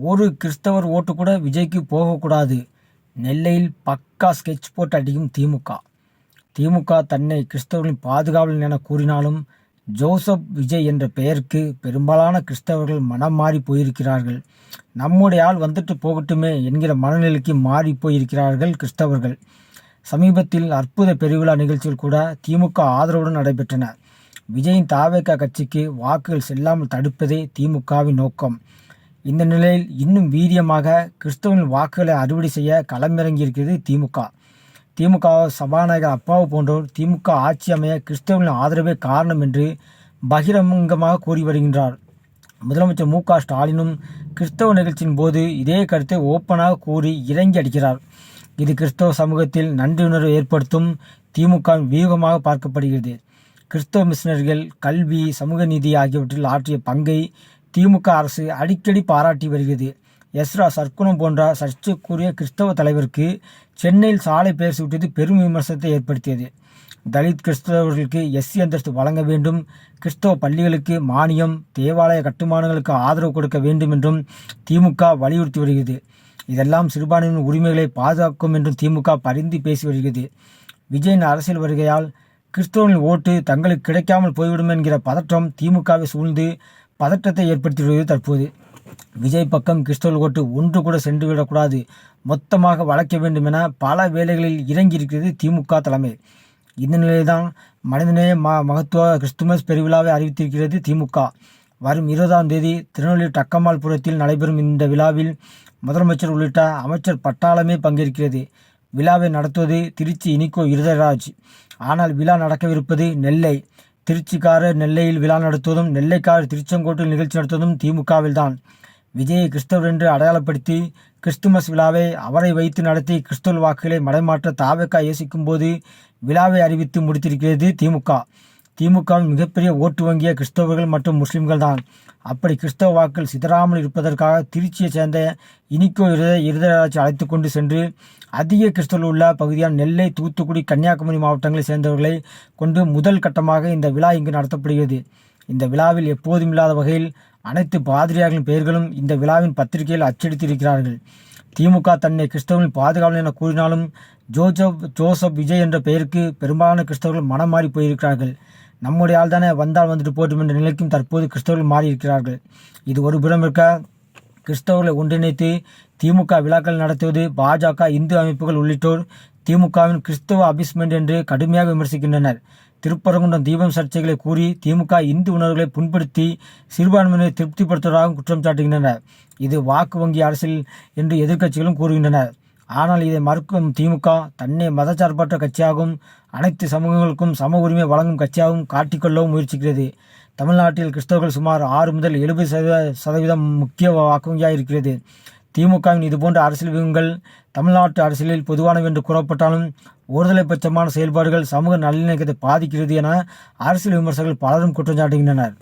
ஒரு கிறிஸ்தவர் ஓட்டு கூட விஜய்க்கு போகக்கூடாது. நெல்லையில் பக்கா ஸ்கெட்ச் போட்டு அடிக்கும் திமுக. திமுக தன்னை கிறிஸ்தவர்களின் பாதுகாவலன் என கூறினாலும் ஜோசப் விஜய் என்ற பெயருக்கு பெரும்பாலான கிறிஸ்தவர்கள் மனம் மாறி போயிருக்கிறார்கள். நம்முடைய ஆள் வந்துட்டு போகட்டுமே என்கிற மனநிலைக்கு மாறி போயிருக்கிறார்கள் கிறிஸ்தவர்கள். சமீபத்தில் அற்புத பெருவிழா நிகழ்ச்சிகள் கூட திமுக ஆதரவுடன் நடைபெற்றன. விஜயின் தாவேக்கா கட்சிக்கு வாக்குகள் செல்லாமல் தடுப்பதே திமுகவின் நோக்கம். இந்த நிலையில் இன்னும் வீரியமாக கிறிஸ்தவனின் வாக்குகளை அறுவடை செய்ய களமிறங்கியிருக்கிறது திமுக. திமுக சபாநாயகர் அப்பாவு போன்றோர் திமுக ஆட்சி அமைய கிறிஸ்தவனின் ஆதரவே காரணம் என்று பகிரங்கமாக கூறி வருகின்றார். முதலமைச்சர் மு க ஸ்டாலினும் கிறிஸ்தவ நிகழ்ச்சியின் போது இதே கருத்தை ஓப்பனாக கூறி இறங்கி அடிக்கிறார். இது கிறிஸ்தவ சமூகத்தில் நன்றியுணர்வு ஏற்படுத்தும் திமுக வியூகமாக பார்க்கப்படுகிறது. கிறிஸ்தவ மிஷினர்கள் கல்வி சமூக நீதி ஆகியவற்றில் ஆற்றிய பங்கை திமுக அரசு அடிக்கடி பாராட்டி வருகிறது. எஸ்ரா சர்க்குணம் போன்ற சர்ச்சைக்குரிய கிறிஸ்தவ தலைவருக்கு சென்னையில் சாலை பெயர் சூட்டியது பெரும் விமர்சனத்தை ஏற்படுத்தியது. தலித் கிறிஸ்தவர்களுக்கு எஸ்சி அந்தஸ்து வழங்க வேண்டும். கிறிஸ்தவ பள்ளிகளுக்கு மானியம் தேவாலய கட்டுமானங்களுக்கு ஆதரவு கொடுக்க வேண்டும் என்றும் திமுக வலியுறுத்தி வருகிறது. இதெல்லாம் சிறுபான்மையின் உரிமைகளை பாதுகாக்கும் என்றும் திமுக பரிந்து பேசி வருகிறது. விஜயின் அரசியல் வருகையால் கிறிஸ்தவர்களின் ஓட்டு தங்களுக்கு கிடைக்காமல் போய்விடும் என்கிற பதற்றம் திமுகவை சூழ்ந்து பதற்றத்தை ஏற்படுத்தி வருகிறது தற்போது. விஜய் பக்கம் கிறிஸ்தவர்கள் கோட்டு ஒன்று கூட சென்று விடக்கூடாது மொத்தமாக வளைக்க வேண்டும் என பல வேலைகளில் இறங்கியிருக்கிறது திமுக தலைமை. இந்த நிலையில்தான் மனிதநேய ம மகத்துவ கிறிஸ்துமஸ் பெருவிழாவை அறிவித்திருக்கிறது திமுக. வரும் இருபதாம் தேதி திருநெல்வேலி டக்கமால்புரத்தில் நடைபெறும் இந்த விழாவில் முதலமைச்சர் உள்ளிட்ட அமைச்சர் பட்டாளமே பங்கேற்கிறது. விழாவை நடத்துவது திருச்சி இனிகோ இருதராஜ் ஆனால் விழா நடக்கவிருப்பது நெல்லை. திருச்சிக்காரர் நெல்லையில் விழா நடத்துவதும் நெல்லைக்காரர் திருச்செங்கோட்டில் நிகழ்ச்சி நடத்துவதும் திமுகவில்தான். விஜயை கிறிஸ்தவர் என்று அடையாளப்படுத்தி கிறிஸ்துமஸ் விழாவை அவரை வைத்து நடத்தி கிறிஸ்தவ வாக்குகளை மடைமாற்ற தாவக்கா யோசிக்கும் போது விழாவை அறிவித்து முடித்திருக்கிறது திமுக. திமுகவின் மிகப்பெரிய ஓட்டு வங்கிய கிறிஸ்தவர்கள் மற்றும் முஸ்லிம்கள் தான் அப்படி கிறிஸ்தவ வாக்கள் சிதறாமல் இருப்பதற்காக திருச்சியை சேர்ந்த இனிக்கோ இருத இருதராட்சி அழைத்து கொண்டு சென்று அதிக கிறிஸ்தவர்கள் உள்ள பகுதியான நெல்லை தூத்துக்குடி கன்னியாகுமரி மாவட்டங்களை சேர்ந்தவர்களை கொண்டு முதல் கட்டமாக இந்த விழா இங்கு நடத்தப்படுகிறது. இந்த விழாவில் எப்போதும் இல்லாத வகையில் அனைத்து பாதிரியார்களின் பெயர்களும் இந்த விழாவின் பத்திரிகையில் அச்சடித்திருக்கிறார்கள். திமுக தன்னை கிறிஸ்தவர்களின் பாதுகாவலன் என கூறினாலும் ஜோசப் ஜோசப் விஜய் என்ற பெயருக்கு பெரும்பாலான கிறிஸ்தவர்கள் மனம் மாறி போயிருக்கிறார்கள். நம்முடைய ஆள் தானே வந்தால் வந்துட்டு போட்டும் என்ற நிலைக்கும் தற்போது கிறிஸ்தவர்கள் மாறி இருக்கிறார்கள் இது ஒரு புறம் இருக்க கிறிஸ்தவர்களை ஒன்றிணைத்து திமுக விழாக்கள் நடத்துவது பாஜக இந்து அமைப்புகள் உள்ளிட்டோர் திமுகவின் கிறிஸ்தவ அபிஸ்மெண்ட் என்று கடுமையாக விமர்சிக்கின்றனர். திருப்பரங்குன்றம் தீபம் சர்ச்சைகளை கூறி திமுக இந்து உணர்வுகளை புண்படுத்தி சிறுபான்மையினரை திருப்திப்படுத்துவதாகவும் குற்றம் சாட்டுகின்றனர். இது வாக்கு வங்கி அரசியல் என்று எதிர்க்கட்சிகளும் கூறுகின்றனர். ஆனால் இதை மறுக்கும் திமுக தன்னை மதச்சார்பற்ற கட்சியாகவும் அனைத்து சமூகங்களுக்கும் சம உரிமை வழங்கும் கட்சியாகவும் காட்டிக்கொள்ளவும் முயற்சிக்கிறது. தமிழ்நாட்டில் கிறிஸ்தவர்கள் சுமார் ஆறு முதல் எழுபது சதவீத சதவீதம் முக்கிய வாக்குவங்கியாக இருக்கிறது. திமுகவின் இதுபோன்ற அரசியல் வியூகங்கள் தமிழ்நாட்டு அரசியலில் பொதுவானவை என்று கூறப்பட்டாலும் ஒருதலை பட்சமான செயல்பாடுகள் சமூக நல்லிணக்கத்தை பாதிக்கிறது என அரசியல் விமர்சகர்கள் பலரும் குற்றம் சாட்டுகின்றனர்.